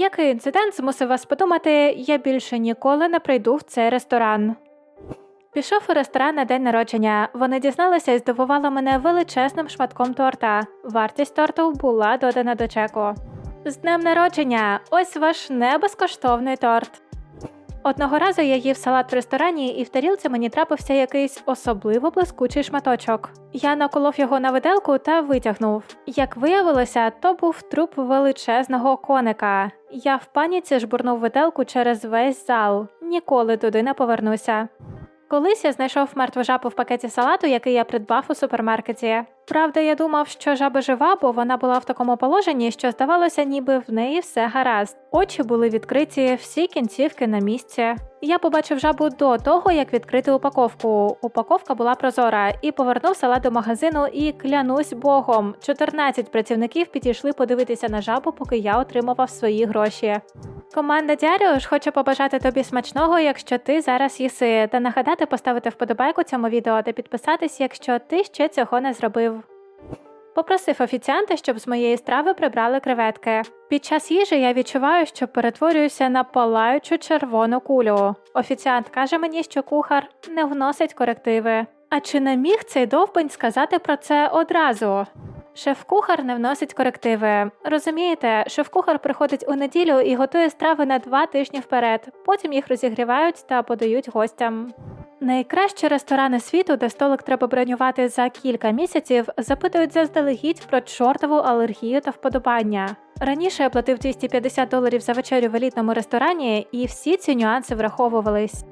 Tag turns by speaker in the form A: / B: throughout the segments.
A: Який інцидент змусив вас подумати, я більше ніколи не прийду в цей ресторан? Пішов у ресторан на день народження. Вони дізналися і здивували мене величезним шматком торта. Вартість торту була додана до чеку. З днем народження! Ось ваш небезкоштовний торт. Одного разу я їв салат в ресторані, і в тарілці мені трапився якийсь особливо блискучий шматочок. Я наколов його на виделку та витягнув. Як виявилося, то був труп величезного коника. Я в паніці жбурнув виделку через весь зал. Ніколи туди не повернуся. Колись я знайшов мертву жабу в пакеті салату, який я придбав у супермаркеті. Правда, я думав, що жаба жива, бо вона була в такому положенні, що здавалося, ніби в неї все гаразд. Очі були відкриті, всі кінцівки на місці. Я побачив жабу до того, як відкрити упаковку. Упаковка була прозора, і повернув салат до магазину. І клянусь богом, 14 працівників підійшли подивитися на жабу, поки я отримував свої гроші. Команда Дяріуш хоче побажати тобі смачного, якщо ти зараз їси, та нагадати поставити вподобайку цьому відео та підписатись, якщо ти ще цього не зробив. Попросив офіціанта, щоб з моєї страви прибрали креветки. Під час їжі я відчуваю, що перетворююся на палаючу червону кулю. Офіціант каже мені, що кухар не вносить корективи. А чи не міг цей довбень сказати про це одразу? Шеф-кухар не вносить корективи. Розумієте, шеф-кухар приходить у неділю і готує страви на два тижні вперед. Потім їх розігрівають та подають гостям. Найкращі ресторани світу, де столик треба бронювати за кілька місяців, запитують заздалегідь про чортову алергію та вподобання. Раніше я платив 250 доларів за вечерю в елітному ресторані, і всі ці нюанси враховувались.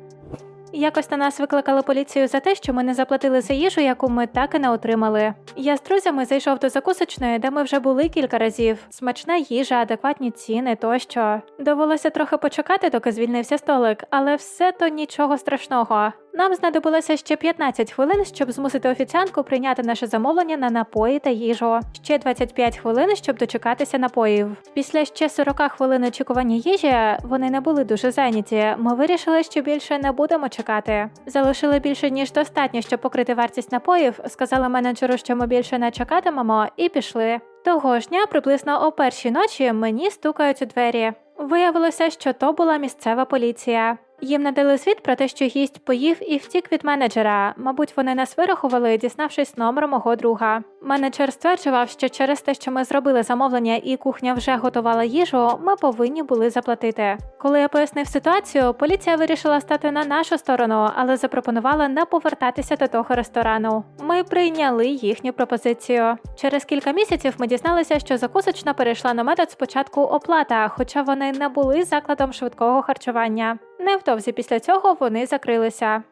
A: Якось на нас викликали поліцію за те, що ми не заплатили за їжу, яку ми так і не отримали. Я з друзями зайшов до закусочної, де ми вже були кілька разів. Смачна їжа, адекватні ціни тощо. Довелося трохи почекати, доки звільнився столик, але все то нічого страшного. Нам знадобилося ще 15 хвилин, щоб змусити офіціантку прийняти наше замовлення на напої та їжу. Ще 25 хвилин, щоб дочекатися напоїв. Після ще 40 хвилин очікування їжі вони не були дуже зайняті. Ми вирішили, що більше не будемо чекати. Залишили більше ніж достатньо, щоб покрити вартість напоїв. Сказали менеджеру, що ми більше не чекатимемо, і пішли. Того ж дня, приблизно о першій ночі, мені стукають у двері. Виявилося, що то була місцева поліція. Їм надали світ про те, що гість поїв і втік від менеджера. Мабуть, вони нас вирахували, дізнавшись номер мого друга. Менеджер стверджував, що через те, що ми зробили замовлення і кухня вже готувала їжу, ми повинні були заплатити. Коли я пояснив ситуацію, поліція вирішила стати на нашу сторону, але запропонувала не повертатися до того ресторану. Ми прийняли їхню пропозицію. Через кілька місяців ми дізналися, що закусочна перейшла на метод спочатку оплата, хоча вони не були закладом швидкого харчування. Невдовзі після цього вони закрилися.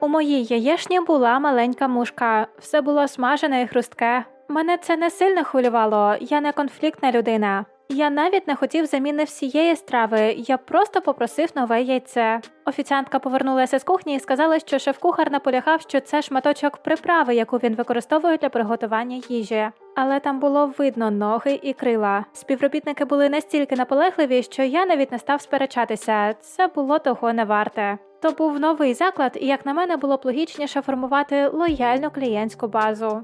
A: У моїй яєшні була маленька мушка, все було смажене і хрустке. Мене це не сильно хвилювало, я не конфліктна людина. Я навіть не хотів заміни всієї страви, я просто попросив нове яйце. Офіціантка повернулася з кухні і сказала, що шеф-кухар наполягав, що це шматочок приправи, яку він використовує для приготування їжі. Але там було видно ноги і крила. Співробітники були настільки наполегливі, що я навіть не став сперечатися. Це було того не варте. То був новий заклад, і як на мене було б логічніше формувати лояльну клієнтську базу.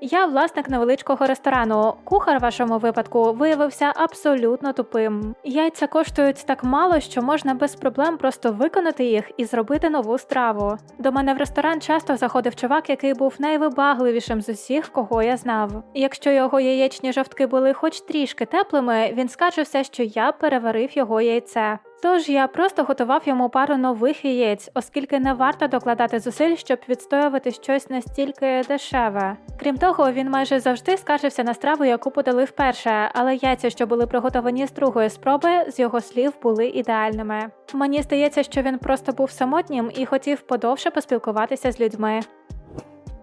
A: Я власник невеличкого ресторану. Кухар в вашому випадку виявився абсолютно тупим. Яйця коштують так мало, що можна без проблем просто виконати їх і зробити нову страву. До мене в ресторан часто заходив чувак, який був найвибагливішим з усіх, кого я знав. Якщо його яєчні жовтки були хоч трішки теплими, він скаржився, що я переварив його яйце. Тож я просто готував йому пару нових яєць, оскільки не варто докладати зусиль, щоб відстоювати щось настільки дешеве. Крім того, він майже завжди скаржився на страву, яку подали вперше, але яйця, що були приготовані з другої спроби, з його слів були ідеальними. Мені здається, що він просто був самотнім і хотів подовше поспілкуватися з людьми.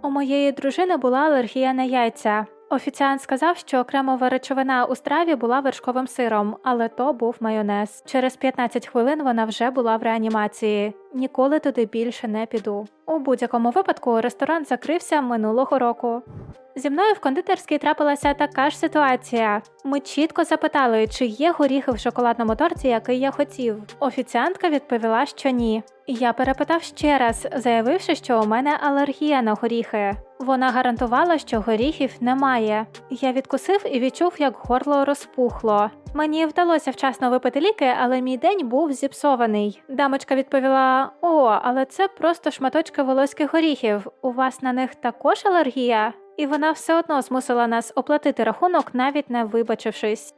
A: У моєї дружини була алергія на яйця. Офіціант сказав, що кремова речовина у страві була вершковим сиром, але то був майонез. Через 15 хвилин вона вже була в реанімації. Ніколи туди більше не піду. У будь-якому випадку ресторан закрився минулого року. Зі мною в кондитерській трапилася така ж ситуація. Ми чітко запитали, чи є горіхи в шоколадному торті, який я хотів. Офіціантка відповіла, що ні. Я перепитав ще раз, заявивши, що у мене алергія на горіхи. Вона гарантувала, що горіхів немає. Я відкусив і відчув, як горло розпухло. Мені вдалося вчасно випити ліки, але мій день був зіпсований. Дамочка відповіла: О, але це просто шматочки волоських горіхів. У вас на них також алергія? І вона все одно змусила нас оплатити рахунок, навіть не вибачившись.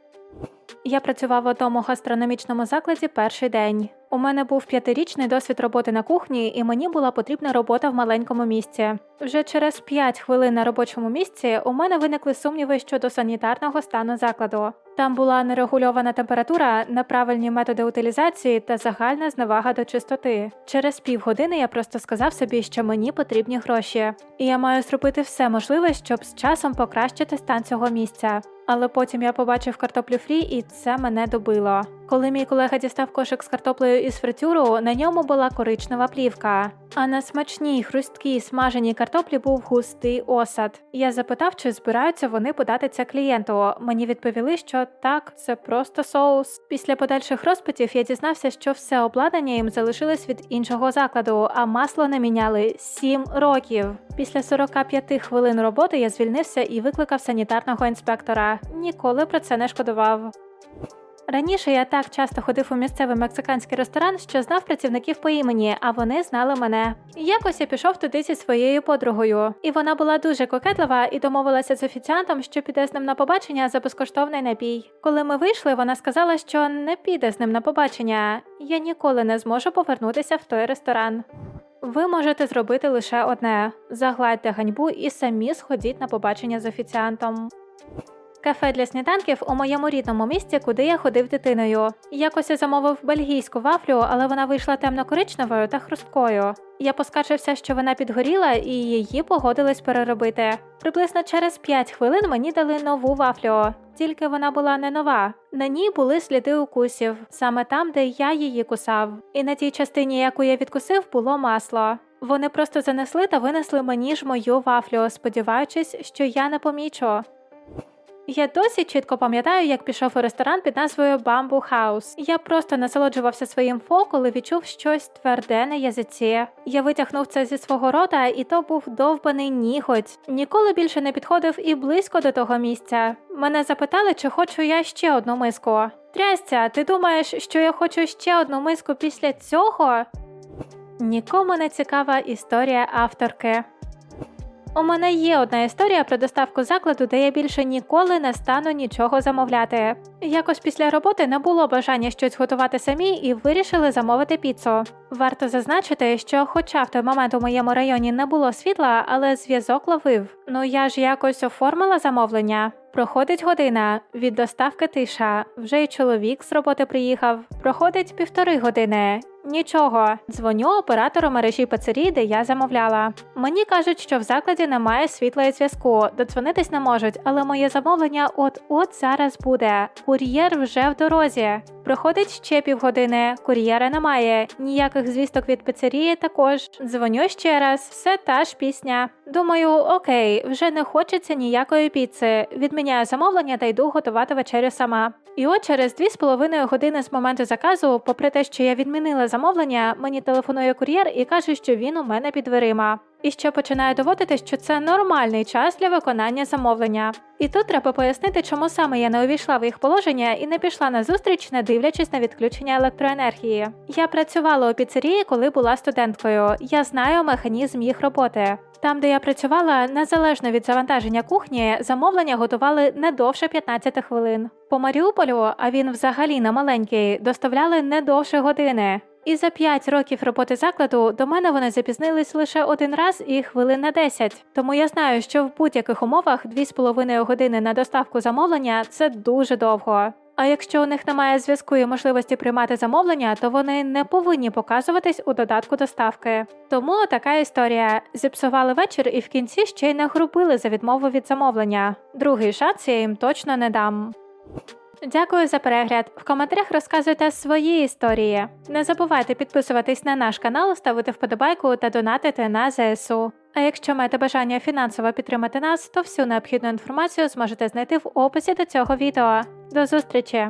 A: Я працював в одному гастрономічному закладі перший день. У мене був п'ятирічний досвід роботи на кухні, і мені була потрібна робота в маленькому місці. Вже через 5 хвилин на робочому місці у мене виникли сумніви щодо санітарного стану закладу. Там була нерегульована температура, неправильні методи утилізації та загальна зневага до чистоти. Через півгодини я просто сказав собі, що мені потрібні гроші, і я маю зробити все можливе, щоб з часом покращити стан цього місця. Але потім я побачив картоплю фрі, і це мене добило. Коли мій колега дістав кошик з картоплею із фритюру, на ньому була коричнева плівка. А на смачній хрусткій смаженій картоплі був густий осад. Я запитав, чи збираються вони подати це клієнту. Мені відповіли, що так, це просто соус. Після подальших розпитів я дізнався, що все обладнання їм залишилось від іншого закладу, а масло не міняли 7 років. Після 45 хвилин роботи я звільнився і викликав санітарного інспектора. Ніколи про це не шкодував. Раніше я так часто ходив у місцевий мексиканський ресторан, що знав працівників по імені, а вони знали мене. Якось я пішов туди зі своєю подругою, і вона була дуже кокетлива і домовилася з офіціантом, що піде з ним на побачення за безкоштовний напій. Коли ми вийшли, вона сказала, що не піде з ним на побачення. Я ніколи не зможу повернутися в той ресторан. Ви можете зробити лише одне: загладьте ганьбу і самі сходіть на побачення з офіціантом. Кафе для сніданків у моєму рідному місті, куди я ходив дитиною. Якось я замовив бельгійську вафлю, але вона вийшла темно-коричневою та хрусткою. Я поскаржився, що вона підгоріла, і її погодились переробити. Приблизно через 5 хвилин мені дали нову вафлю, тільки вона була не нова. На ній були сліди укусів, саме там, де я її кусав. І на тій частині, яку я відкусив, було масло. Вони просто занесли та винесли мені ж мою вафлю, сподіваючись, що я не помічу. Я досі чітко пам'ятаю, як пішов у ресторан під назвою Bamboo House. Я просто насолоджувався своїм фо, коли відчув щось тверде на язиці. Я витягнув це зі свого рота, і то був довбаний ніготь. Ніколи більше не підходив і близько до того місця. Мене запитали, чи хочу я ще одну миску. Трясця, ти думаєш, що я хочу ще одну миску після цього? Нікому не цікава історія авторки. У мене є одна історія про доставку закладу, де я більше ніколи не стану нічого замовляти. Якось після роботи не було бажання щось готувати самі і вирішили замовити піцу. Варто зазначити, що, хоча в той момент у моєму районі не було світла, але зв'язок ловив. Ну я ж якось оформила замовлення. Проходить година, від доставки тиша. Вже й чоловік з роботи приїхав. Проходить півтори години. Нічого. Дзвоню оператору мережі пиццерії, де я замовляла. Мені кажуть, що в закладі немає світла і зв'язку, додзвонитись не можуть, але моє замовлення от-от зараз буде. Кур'єр вже в дорозі. Проходить ще півгодини, кур'єра немає, ніяких звісток від пиццерії також. Дзвоню ще раз, все та ж пісня. Думаю, окей, вже не хочеться ніякої піци. Відміняю замовлення та йду готувати вечерю сама. І от через дві з половиною години з моменту заказу, попри те, що я відмінила замовлення, мені телефонує кур'єр і каже, що він у мене під дверима. І ще починає доводити, що це нормальний час для виконання замовлення. І тут треба пояснити, чому саме я не увійшла в їх положення і не пішла на зустріч, не дивлячись на відключення електроенергії. Я працювала у піцерії, коли була студенткою. Я знаю механізм їх роботи. Там, де я працювала, незалежно від завантаження кухні, замовлення готували не довше 15 хвилин. По Маріуполю, а він взагалі не маленький, доставляли не довше години. І за 5 років роботи закладу до мене вони запізнились лише один раз і хвилин на 10. Тому я знаю, що в будь-яких умовах 2,5 години на доставку замовлення це дуже довго. А якщо у них немає зв'язку і можливості приймати замовлення, то вони не повинні показуватись у додатку доставки. Тому така історія: зіпсували вечір і в кінці ще й нагрубили за відмову від замовлення. Другий шанс я їм точно не дам. Дякую за перегляд. В коментарях розказуйте свої історії. Не забувайте підписуватись на наш канал, ставити вподобайку та донатити на ЗСУ. А якщо маєте бажання фінансово підтримати нас, то всю необхідну інформацію зможете знайти в описі до цього відео. До зустрічі!